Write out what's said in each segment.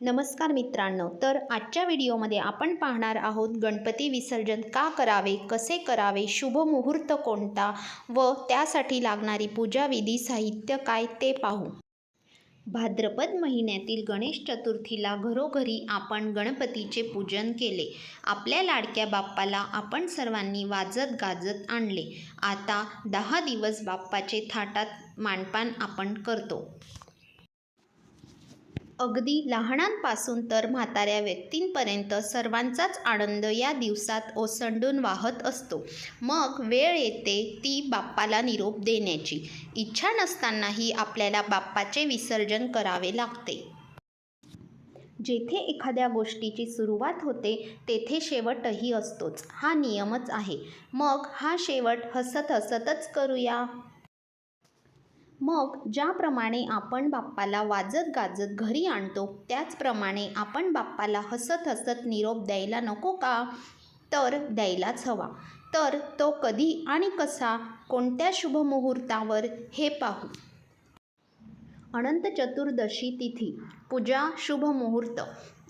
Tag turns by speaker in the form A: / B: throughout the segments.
A: नमस्कार मित्रांनो तर आजच्या व्हिडिओमध्ये आपण पाहणार आहोत गणपती विसर्जन का करावे कसे करावे शुभ मुहूर्त कोणता व त्यासाठी लागणारी पूजाविधी साहित्य काय ते पाहू. भाद्रपद महिन्यातील गणेश चतुर्थीला घरोघरी आपण गणपतीचे पूजन केले. आपल्या लाडक्या बाप्पाला आपण सर्वांनी वाजत गाजत आणले. आता दहा दिवस बाप्पाचे थाटात मांडपान आपण करतो. अगदी लहानांपासून तर म्हाताऱ्या व्यक्तींपर्यंत सर्वांचाच आनंद या दिवसात ओसंडून वाहत असतो. मग वेळ येते ती बाप्पाला निरोप देण्याची. इच्छा नसतानाही आपल्याला बाप्पाचे विसर्जन करावे लागते. जेथे एखाद्या गोष्टीची सुरुवात होते तेथे शेवटही असतोच. हा नियमच आहे. मग हा शेवट हसत हसतच करूया? मग ज्याप्रमाणे आपण बाप्पाला वाजत गाजत घरी आणतो त्याचप्रमाणे आपण बाप्पाला हसत हसत निरोप द्यायला नको का? तर द्यायलाच हवा. तर तो कधी आणि कसा कोणत्या शुभमुहूर्तावर हे पाहू. अनंत चतुर्दशी तिथी पूजा शुभ मुहूर्त.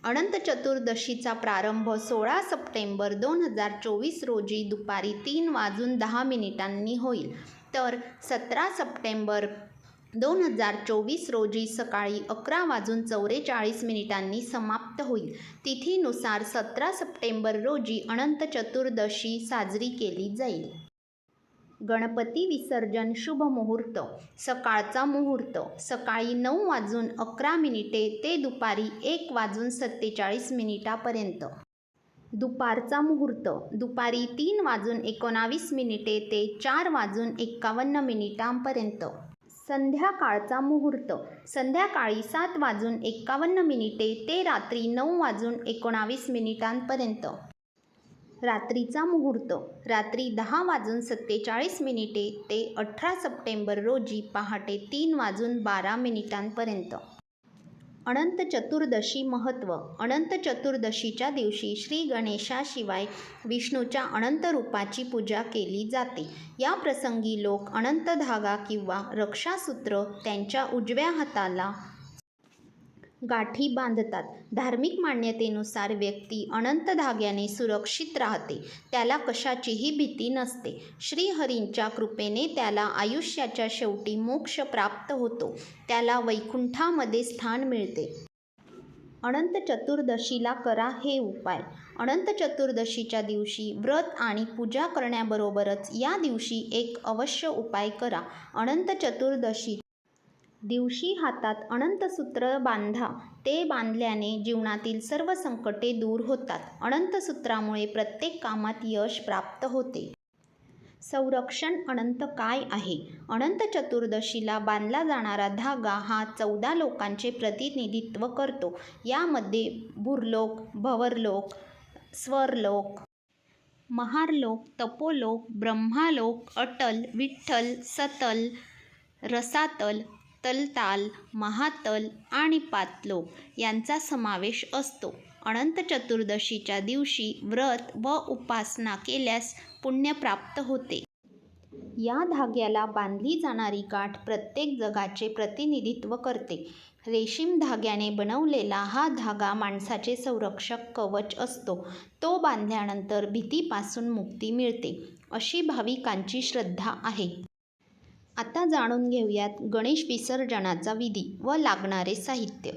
A: अनंत चतुर्दशीचा प्रारंभ सोळा सप्टेंबर दोन हजार चोवीस रोजी दुपारी तीन वाजून दहा मिनिटांनी होईल. तर सतरा सप्टेंबर दोन हजार चोवीस रोजी सकाळी अकरा वाजून चौवेचाळीस मिनिटांनी समाप्त होईल. तिथीनुसार सतरा सप्टेंबर रोजी अनंत चतुर्दशी साजरी केली जाईल. गणपती विसर्जन शुभ मुहूर्त सकाळचा मुहूर्त सकाळी नऊ वाजून अकरा मिनिटे ते दुपारी एक वाजून सत्तेचाळीस मिनिटापर्यंत. दुपारचा मुहूर्त. दुपारी तीन वाजून एकोणावीस मिनिटे ते चार वाजून एक्कावन्न मिनिटांपर्यंत. संध्याकाळचा मुहूर्त. संध्याकाळी सात वाजून एक्कावन्न मिनिटे ते रात्री नऊ वाजून एकोणावीस मिनिटांपर्यंत. रात्रीचा मुहूर्त. रात्री दहा वाजून सत्तेचाळीस मिनिटे ते अठरा सप्टेंबर रोजी पहाटे तीन वाजून बारा मिनिटांपर्यंत. अनंत चतुर्दशी महत्त्व अनंत चतुर्दशीच्या दिवशी श्री गणेशाशिवाय विष्णूच्या अनंत रूपाची पूजा केली जाते. या प्रसंगी लोक अनंत धागा किंवा रक्षासूत्र त्यांच्या उजव्या हाताला गाठी बांधतात. धार्मिक मान्यतेनुसार व्यक्ती अनंत धाग्याने सुरक्षित राहते. त्याला कशाचीही भीती नसते. श्रीहरींच्या कृपेने त्याला आयुष्याच्या शेवटी मोक्ष प्राप्त होतो. त्याला वैकुंठामध्ये स्थान मिळते. अनंत चतुर्दशीला करा हे उपाय. अनंत चतुर्दशीच्या दिवशी व्रत आणि पूजा करण्याबरोबरच या दिवशी एक अवश्य उपाय करा. अनंत चतुर्दशी दिवशी हातात अनंतसूत्र बांधा. ते बांधल्याने जीवनातील सर्व संकटे दूर होतात. अनंतसूत्रामुळे प्रत्येक कामात यश प्राप्त होते. संरक्षण अनंत काय आहे? अनंत चतुर्दशीला बांधला जाणारा धागा हा चौदा लोकांचे प्रतिनिधित्व करतो. यामध्ये भुरलोक भवरलोक स्वरलोक महारलोक तपोलोक ब्रह्मालोक अटल विठ्ठल सतल रसातल तलताल महातल आणि पातलोक यांचा समावेश असतो. अनंत चतुर्दशीच्या दिवशी व्रत व उपासना केल्यास पुण्य प्राप्त होते. या धाग्याला बांधली जाणारी गाठ प्रत्येक जगाचे प्रतिनिधित्व करते. रेशीम धाग्याने बनवलेला हा धागा माणसाचे संरक्षक कवच असतो. तो बांधल्यानंतर भीतीपासून मुक्ती मिळते अशी भाविकांची श्रद्धा आहे. आता जाणून घेऊयात गणेश विसर्जनाचा विधी व लागणारे साहित्य.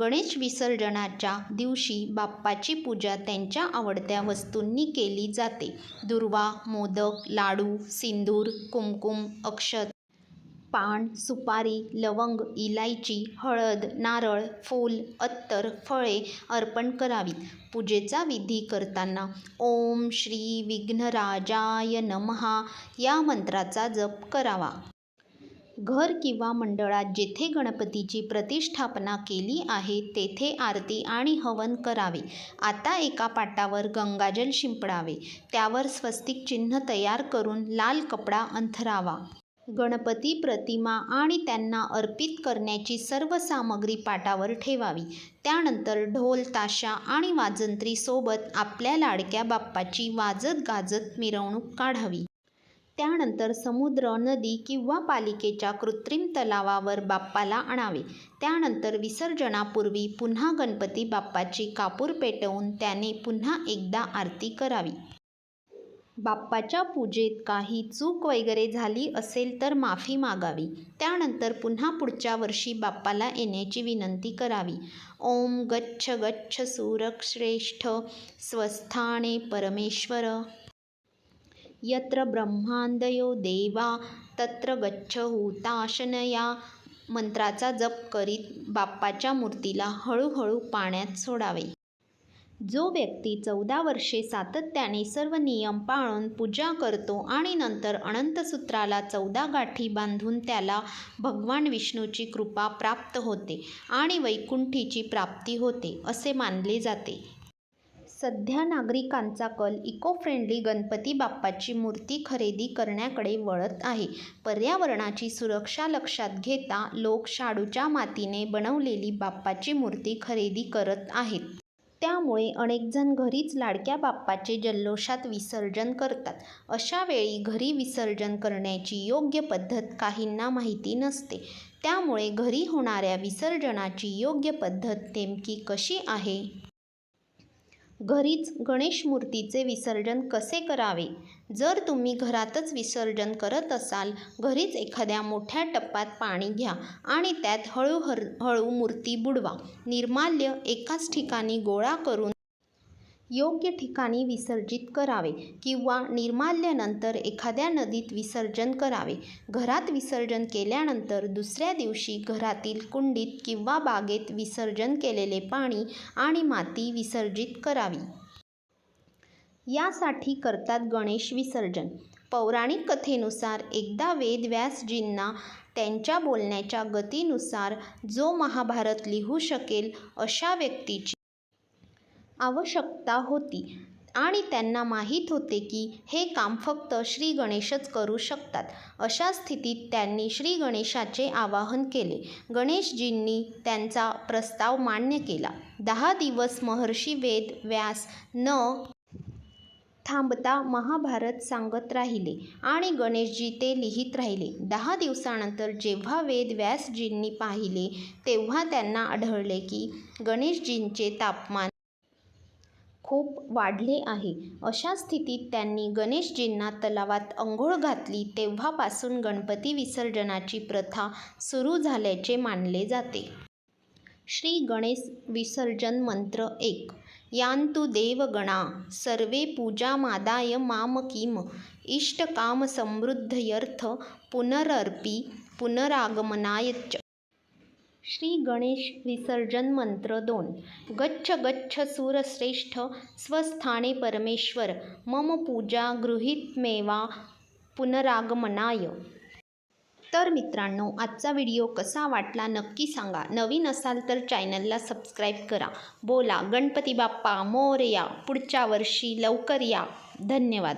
A: गणेश विसर्जनाच्या दिवशी बाप्पाची पूजा त्यांच्या आवडत्या वस्तूंनी केली जाते. दुर्वा मोदक लाडू सिंदूर कुमकुम अक्षत पान सुपारी लवंग इलायची हळद नारळ फूल अत्तर फळे अर्पण करावीत. पूजेचा विधी करताना ओम श्री विघ्नराजाय नमहा या मंत्राचा जप करावा. घर किंवा मंडळात जेथे गणपतीची प्रतिष्ठापना केली आहे तेथे आरती आणि हवन करावे. आता एका पाटावर गंगाजल शिंपडावे. त्यावर स्वस्तिक चिन्ह तयार करून लाल कपडा अंथरावा. गणपती प्रतिमा आणि त्यांना अर्पित करण्याची सर्व सामग्री पाटावर ठेवावी. त्यानंतर ढोल ताशा आणि वाजंत्रीसोबत आपल्या लाडक्या बाप्पाची वाजत गाजत मिरवणूक काढावी. त्यानंतर समुद्र नदी किंवा पालिकेच्या कृत्रिम तलावावर बाप्पाला आणावे. त्यानंतर विसर्जनापूर्वी पुन्हा गणपती बाप्पाची कापूर पेटवून त्याने पुन्हा एकदा आरती करावी. बाप्पाच्या पूजेत काही चूक वगैरे झाली असेल तर माफी मागावी. त्यानंतर पुन्हा पुढच्या वर्षी बाप्पाला येण्याची विनंती करावी. ओम गच्छ गच्छ सूरश्रेष्ठ स्वस्थाने परमेश्वर. यत्र ब्रह्मांदयो देवा तत्र गच्छ हुताशन या मंत्राचा जप करीत बाप्पाच्या मूर्तीला हळूहळू पाण्यात सोडावे. जो व्यक्ती चौदा वर्षे सातत्याने सर्व नियम पाळून पूजा करतो आणि नंतर अनंतसूत्राला चौदा गाठी बांधून त्याला भगवान विष्णूची कृपा प्राप्त होते आणि वैकुंठीची प्राप्ती होते असे मानले जाते. सध्या नागरिकांचा कल इको फ्रेंडली गणपती बाप्पाची मूर्ती खरेदी करण्याकडे वळत आहे. पर्यावरणाची सुरक्षा लक्षात घेता लोक शाडूच्या मातीने बनवलेली बाप्पाची मूर्ती खरेदी करत आहेत. त्यामुळे अनेकजण घरीच लाडक्या बाप्पाचे जल्लोषात विसर्जन करतात. अशा वेळी घरी विसर्जन करण्याची योग्य पद्धत काहींना माहिती नसते. त्यामुळे घरी होणाऱ्या विसर्जनाची योग्य पद्धत नेमकी कशी आहे? घरीच गणेश मूर्तीचे विसर्जन कसे करावे? जर तुम्ही घरातच विसर्जन करत असाल घरीच एखाद्या मोठ्या टप्पात पाणी घ्या आणि त्यात हळूहळू हळू मूर्ती बुडवा. निर्माल्य एकाच ठिकाणी गोळा करून योग्य ठिकाणी विसर्जित करावे किंवा निर्माल्यानंतर एखाद्या नदीत विसर्जन करावे. घरात विसर्जन केल्यानंतर दुसऱ्या दिवशी घरातील कुंडीत किंवा बागेत विसर्जन केलेले पाणी आणि माती विसर्जित करावी. यासाठी करतात गणेश विसर्जन. पौराणिक कथेनुसार एकदा वेद व्यासजींना त्यांच्या बोलण्याच्या गतीनुसार जो महाभारत लिहू शकेल अशा व्यक्तीची आवश्यकता होती. आणि त्यांना माहीत होते की हे काम फक्त श्री गणेशच करू शकतात. अशा स्थितीत त्यांनी श्री गणेशाचे आवाहन केले. गणेशजींनी त्यांचा प्रस्ताव मान्य केला. दहा दिवस महर्षी वेद व्यास न थांबता महाभारत सांगत राहिले आणि गणेशजी ते लिहित राहिले. दहा दिवसानंतर जेव्हा वेद व्यासजींनी पाहिले तेव्हा त्यांना आढळले की गणेशजींचे तापमान खूप वाढले आहे. अशा स्थितीत त्यांनी गणेशजींना तलावात अंघोळ घातली तेव्हापासून गणपती विसर्जनाची प्रथा सुरू झाल्याचे मानले जाते. श्री गणेश विसर्जन मंत्र एक. यांतु देवगणा सर्वे पूजामादाय माम किम. इष्टकाम समृद्धयर्थ पुनरर्पी पुनरागमनाय श्री गणेश विसर्जन मंत्र दोन. गच्छ गच्छ सूरश्रेष्ठ स्वस्थाने परमेश्वर मम पूजा गृहीतमेवा पुनरागमनाय. तर मित्रांनो आजचा व्हिडिओ कसा वाटला नक्की सांगा. नवीन असाल तर चॅनलला सबस्क्राईब करा. बोला गणपती बाप्पा मोर या पुढच्या वर्षी लवकर या. धन्यवाद.